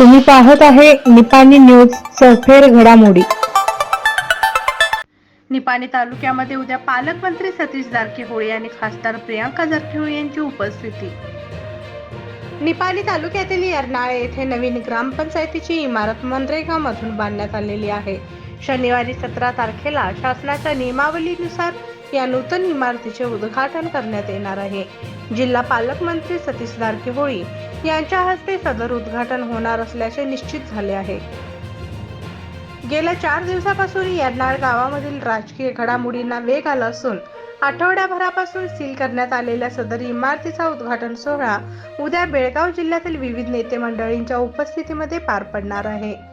पाहत आहे निपाणी न्यूज सफेर घडामोडी. निपाणी तालुक्यामध्ये उद्या पालकमंत्री सतीश जारकीहोळी आणि खासदार प्रियांका जारकीहोळी यांची उपस्थिती. निपाणी तालुक्यातील यरनाळे येथे नवीन ग्रामपंचायतीची इमारत मनरेगामधून बांधण्यात आलेली आहे. शनिवारी सतरा तारखेला शासनाच्या नियमावलीनुसार या नूतन इमारतीचे उद्घाटन करण्यात येणार आहे. जिल्हा पालकमंत्री सतीश जारकीहोळी यांच्या हस्ते सदर उद्घाटन होणार असल्याचे निश्चित झाले आहे. गेल्या चार दिवसापासून यरनाळ गावामधील राजकीय घडामोडींना वेग आला असून आठवड्याभरापासून सील करण्यात आलेल्या सदर इमारतीचा उद्घाटन सोहळा उद्या बेळगाव जिल्ह्यातील विविध नेते मंडळींच्या उपस्थितीमध्ये पार पडणार आहे.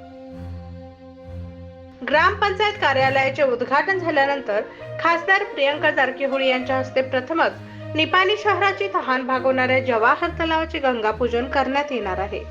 ग्रामपंचायत कार्यालयाचे उद्घाटन झाल्यानंतर खासदार प्रियंका जारकीहोळी यांच्या हस्ते प्रथमच निपाणी शहराची तहान भागवणाऱ्या जवाहर तलावाचे गंगापूजन करण्यात येणार आहे.